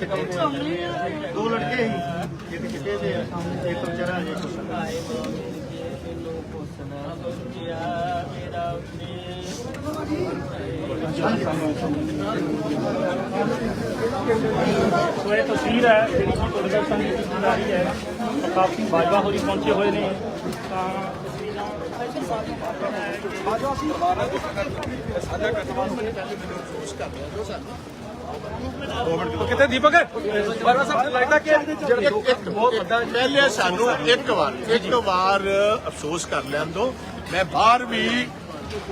ਦੋ ਲੜਕੇ ਸੀ। ਇੱਕ ਚਿੱਟੇ ਦੇ ਆ? ਇੱਕ ਵਿਚਾਰਾ ਜੇ ਸੋ ਇਹ ਤਸਵੀਰ ਹੈ ਜਿਹੜੀ ਕਿ ਪੋਲੀਟੀਕਲ ਸੰਘ ਦੀ ਕੀਤੀ ਜਾ ਰਹੀ ਹੈ। ਪ੍ਰਤਾਪ ਸਿੰਘ ਬਾਜਵਾ ਹੋਰੀ ਪਹੁੰਚੇ ਹੋਏ ਨੇ। ਤਾਂ ਕਿਤੇ ਦੀਪਕ? ਬਾਰਾ ਸਾਹਿਬ ਲੱਗਦਾ ਕਿ ਜਿਹੜਾ ਇੱਕ ਬਹੁਤ ਵੱਡਾ ਪਹਿਲੇ ਸਾਨੂੰ ਇੱਕ ਵਾਰ ਇੱਕ ਵਾਰ ਅਫਸੋਸ ਕਰ ਲੈਣ ਦੋ ਮੈਂ ਬਾਹਰ ਵੀ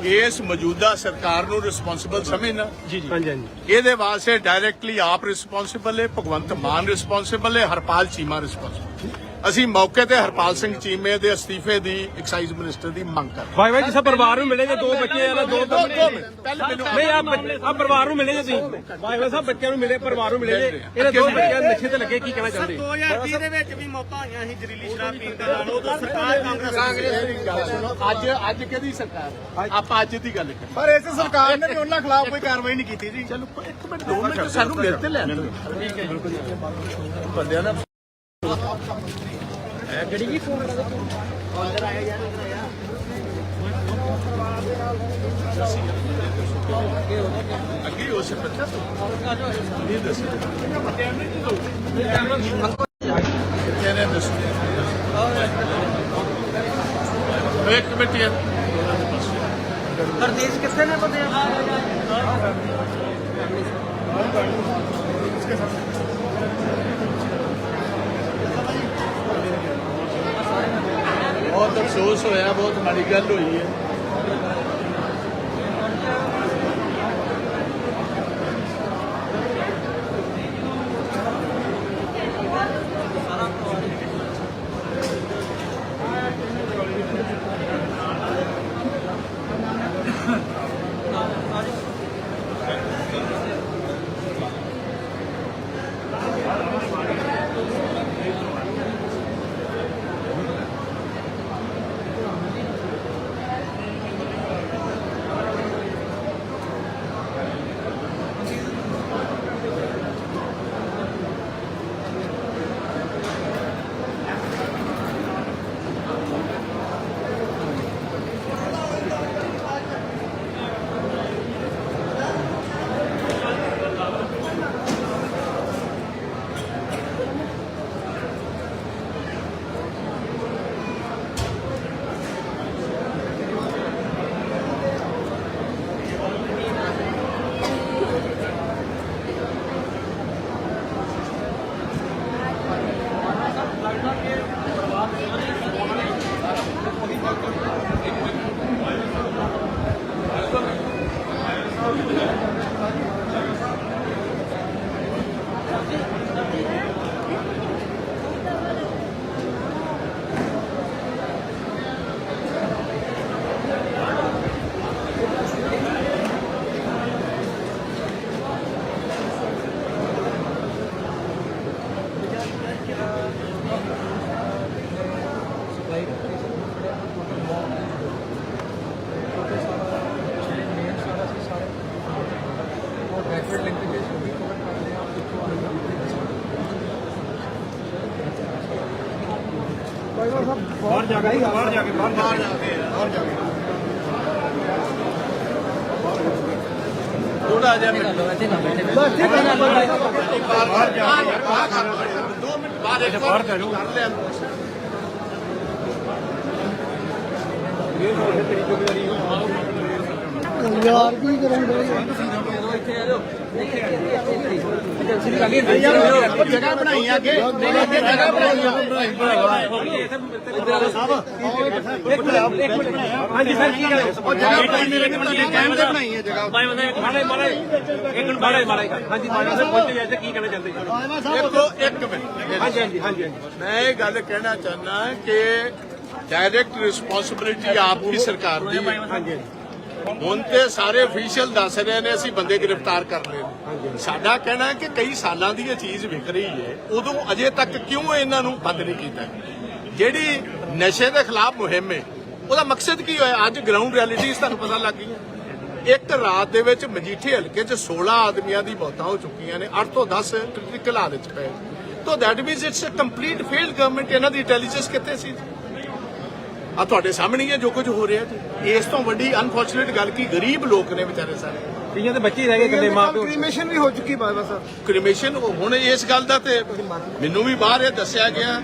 ਇਸ ਮੌਜੂਦਾ ਸਰਕਾਰ ਨੂੰ ਰਿਸਪੌਂਸਿਬਲ ਸਮਝਣਾ ਜੀ ਜੀ। ਹਾਂਜੀ ਹਾਂਜੀ। ਇਹਦੇ ਵਾਸਤੇ ਡਾਇਰੈਕਟਲੀ ਆਪ ਰਿਸਪੌਂਸਿਬਲ ਹੈ ਭਗਵੰਤ ਮਾਨ ਰਿਸਪੌਂਸਿਬਲ ਹੈ ਹਰਪਾਲ ਚੀਮਾ ਰਿਸਪੌਂਸਿਬਲ ਅਸੀਂ ਮੌਕੇ ਤੇ ਹਰਪਾਲ ਸਿੰਘ ਚੀਮੇ ਦੇ ਅਸਤੀਫੇ ਦੀ ਐਕਸਾਈਜ਼ ਮਿਨਿਸਟਰ ਦੀ ਮੰਗ ਕਰ ਭਾਈ ਭਾਈ ਜਿਸ ਪਰਿਵਾਰ ਨੂੰ ਮਿਲੇ ਜੇ ਦੋ ਬੱਚੇ ਆ ਨਾ ਦੋ ਦੋ ਮਿੰਟ, ਪਹਿਲੇ ਮੈਨੂੰ ਨਹੀਂ ਆ ਆ ਪਰਿਵਾਰ ਨੂੰ ਮਿਲੇ ਜੇ ਤੁਸੀਂ। ਭਾਈ ਭਾਈ ਸਾਹਿਬ ਬੱਚਿਆਂ ਨੂੰ ਮਿਲੇ ਪਰਿਵਾਰ ਨੂੰ ਮਿਲੇ ਜੇ। ਇਹਨਾਂ ਦੋ ਬੱਚਿਆਂ ਦੇ ਨਸ਼ੇ ਤੇ ਲੱਗੇ ਕੀ ਕਹਿਣਾ ਚਾਹੁੰਦੇ? 2020 ਦੇ ਵਿੱਚ ਵੀ ਮੌਤਾਂ ਹੋਈਆਂ ਸੀ ਜ਼ਰੀਲੀ ਸ਼ਰਾਬ ਪੀਣ ਦੇ ਨਾਲ। ਉਦੋਂ ਸਰਕਾਰ ਕਾਂਗਰਸ ਮੇਰੀ ਗੱਲ ਸੁਣੋ ਅੱਜ ਅੱਜ ਕਿਹਦੀ ਸਰਕਾਰ ਹੈ? ਆਪਾਂ ਅੱਜ ਦੀ ਗੱਲ ਕਰੀਏ। ਪਰ ਇਸ ਸਰਕਾਰ ਨੇ ਵੀ ਉਹਨਾਂ ਖਿਲਾਫ ਕੋਈ ਕਾਰਵਾਈ ਨਹੀਂ ਕੀਤੀ ਜੀ। ਚਲੋ ਇੱਕ ਮਿੰਟ ਦੋ ਮਿੰਟ ਸਾਨੂੰ ਮਿਲ ਤੇ ਲੈਣ ਦਿਓ। ਬੰਦਿਆਂ ਦਾ ਅੱਗੇ ਹੋ ਸਕਦਾ ਇਹ ਦੱਸੋ ਕਿਹਨੇ ਦੱਸੋ ਇੱਕ ਮਿੰਟ ਯਾਰ ਹਰਦੀਸ਼ ਕਿੱਥੇ ਨੇ ਬੰਦੇ? ਬਹੁਤ ਅਫਸੋਸ ਹੋਇਆ ਬਹੁਤ ਮਾੜੀ ਗੱਲ ਹੋਈ ਹੈ। ਬਾਹਰ ਜਾ ਕੇ ਬਾਹਰ ਜਾ ਕੇ ਬਾਹਰ ਜਾ ਕੇ ਥੋੜਾ ਜਿਹਾ ਮਿੰਟ ਬਾਹਰ ਜਾ ਦੋ ਮਿੰਟ ਬਾਅਦ ਇੱਕ ਵਾਰ ਕਰ ਲਿਆ ਜਗ੍ਹਾ ਬਣਾਈ ਆ ਅੱਗੇ ਅੱਗੇ ਜਗ੍ਹਾ ਬਣਾਈ ਆ ਹਾਂਜੀ ਸਰ ਕੀ ਗੱਲ ਉਹ ਜਗ੍ਹਾ ਬਣਾਈ ਮੇਰੇ ਨੇ ਬਣਾਈ ਕਹਿਣ ਬਣਾਈ ਹੈ ਜਗ੍ਹਾ ਭਾਈ ਮਾਰੇ ਮਾਰੇ ਮਾਰੇ ਇੱਕ ਮਿੰਟ ਮਾਰੇ ਮਾਰੇ ਹਾਂਜੀ ਮਾਰੇ ਸਾਹਿਬ ਪਹੁੰਚੇ ਜੇ ਕੀ ਕਹਿਣਾ ਚਾਹੁੰਦੇ ਦੇਖੋ ਇੱਕ ਮਿੰਟ ਹਾਂਜੀ ਹਾਂਜੀ ਹਾਂਜੀ ਮੈਂ ਇਹ ਗੱਲ ਕਹਿਣਾ ਚਾਹੁੰਦਾ ਕਿ ਡਾਇਰੈਕਟ ਰਿਸਪੌਂਸਿਬਿਲਿਟੀ ਆਪ ਦੀ ਸਰਕਾਰ ਦੀ ਹੈ। ਹੁਣ ਤੇ ਸਾਰੇ ਅਫੀਸ਼ੀਅਲ ਦੱਸ ਰਹੇ ਨੇ ਅਸੀਂ ਬੰਦੇ ਗ੍ਰਿਫਤਾਰ ਕਰ ਲਏ ਨੇ। ਸਾਡਾ ਕਹਿਣਾ ਹੈ ਕਿ ਕਈ ਸਾਲਾਂ ਦੀ ਇਹ ਚੀਜ਼ ਵਿਕ ਰਹੀ ਹੈ ਉਦੋਂ ਅਜੇ ਤੱਕ ਕਿਉਂ ਇਹਨਾਂ ਨੂੰ ਬੰਦ ਨਹੀਂ ਕੀਤਾ? ਜਿਹੜੀ ਨਸ਼ੇ ਦੇ ਖਿਲਾਫ ਮੁਹਿੰਮ ਹੈ ਉਹਦਾ ਮਕਸਦ ਕੀ ਹੋਇਆ? ਅੱਜ ਗਰਾਊਂਡ ਰਿਐਲਿਟੀਜ਼ ਤੁਹਾਨੂੰ ਪਤਾ ਲੱਗ ਗਈਆਂ। ਇੱਕ ਰਾਤ ਦੇ ਵਿੱਚ ਮਜੀਠੇ ਹਲਕੇ 'ਚ 16 ਆਦਮੀਆਂ ਦੀ ਮੌਤਾਂ ਹੋ ਚੁੱਕੀਆਂ ਨੇ 8 ਤੋਂ 10 ਕ੍ਰਿਟੀਕਲ ਹਾਲਤ 'ਚ ਪਏ ਤੋ that means it's a complete failed government ਇਹਨਾਂ ਦੀ ਇੰਟੈਲੀਜੈਂਸ ਕਿੱਥੇ ਸੀ? ਆ ਤੁਹਾਡੇ ਸਾਹਮਣੇ ਹੀ ਹੈ ਜੋ ਕੁਝ ਹੋ ਰਿਹਾ ਜੀ। ਇਸ ਤੋਂ ਵੱਡੀ ਅਨਫੋਰਚੂਨੇਟ ਗੱਲ ਕੀ ਗਰੀਬ ਲੋਕ ਨੇ ਵਿਚਾਰੇ ਸਾਰੇ। ਕਈਆਂ ਦੇ ਬੱਚੇ ਹੀ ਰਹਿ ਗਏ ਇਕੱਲੇ ਮਾਂ ਪਿਓ। ਕ੍ਰੀਮੇਸ਼ਨ ਵੀ ਹੋ ਚੁੱਕੀ ਬਾਬਾ ਸਾਹਿਬ। ਕ੍ਰਿਮੇਸ਼ਨ ਹੁਣ ਇਸ ਗੱਲ ਦਾ ਤੇ ਮੈਨੂੰ ਵੀ ਬਾਹਰ ਇਹ ਦੱਸਿਆ ਗਿਆ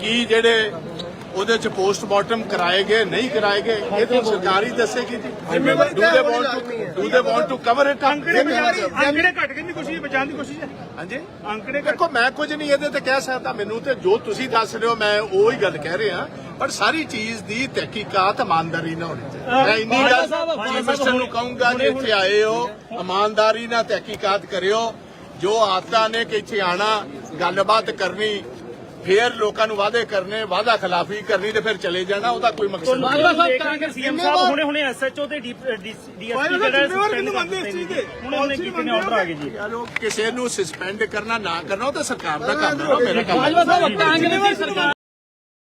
ਕਿ ਜਿਹੜੇ ਉਹਦੇ ਚ ਪੋਸਟਮਾਰਟਮ ਕਰਾਏ ਗਏ ਨਹੀਂ ਕਰਾਏ ਗਏ ਇਹ ਤਾਂ ਸਰਕਾਰ ਦੱਸੇਗੀ ਜੀ। ਜ਼ਿੰਮੇਵਾਰੀ do they want. To do they want to cover it ਅੰਕੜੇ ਅੰਕੜੇ ਘਟ ਗਏ ਦੀ ਕੋਸ਼ਿਸ਼ ਬਚਾਉਣ ਦੀ ਕੋਸ਼ਿਸ਼ ਹੈ। ਹਾਂਜੀ? ਅੰਕੜੇ ਦੇਖੋ ਮੈਂ ਕੁਝ ਨਹੀਂ ਇਹਦੇ ਤੇ ਕਹਿ ਸਕਦਾ ਮੈਨੂੰ ਤੇ ਜੋ ਤੁਸੀਂ ਦੱਸ ਰਹੇ ਹੋ ਮੈਂ ਉਹ ਹੀ ਗੱਲ ਕਹਿ ਰਿਹਾ। ਪਰ ਸਾਰੀ ਚੀਜ਼ ਦੀ ਤਹਿਕੀਕਾਤ ਇਮਾਨਦਾਰੀ ਨਾਲ ਹੋਣੀ ਚਾਹੀਦੀ ਮੈਂ ਇੰਨੀ ਗੱਲ ਚੀਫ ਮਿਨਿਸਟਰ ਨੂੰ ਕਹੂੰਗਾ ਜੇ ਇੱਥੇ ਆਏ ਹੋ ਇਮਾਨਦਾਰੀ ਨਾਲ ਤਹਿਕੀਕਾਤ ਕਰਿਓ। ਜੋ ਆਦਤਾਂ ਨੇ ਕਿ ਇੱਥੇ ਆਣਾ ਗੱਲਬਾਤ ਕਰਨੀ ਫੇਰ ਲੋਕਾਂ ਨੂੰ ਵਾਅਦੇ ਕਰਨੇ ਵਾਅਦਾ ਖਿਲਾਫੀ ਕਰਨੀ ਤੇ ਫਿਰ ਚਲੇ ਜਾਣਾ ਉਹਦਾ ਕੋਈ ਮਕਸਦ ਨਹੀਂ। ਸੀਐਮ ਸਾਹਿਬ ਹੁਣੇ ਹੁਣੇ ਐਸਐਚਓ ਤੇ ਡੀਐਸਪੀ ਜਿਹੜਾ suspend ਕਰ ਦਿੱਤੇ ਨੇ ਜੀ। ਹੁਣੇ ਹੁਣੇ ਕੀਤੇ ਨੇ ਆਰਡਰ ਆ ਗਏ ਜੀ? ਕਿਸੇ ਨੂੰ ਸਸਪੈਂਡ ਕਰਨਾ ਨਾ ਕਰਨਾ ਉਹ ਤਾਂ ਸਰਕਾਰ ਦਾ ਕੰਮ ਹੈ ਮੇਰਾ ਕੰਮ ਸਰਕਾਰ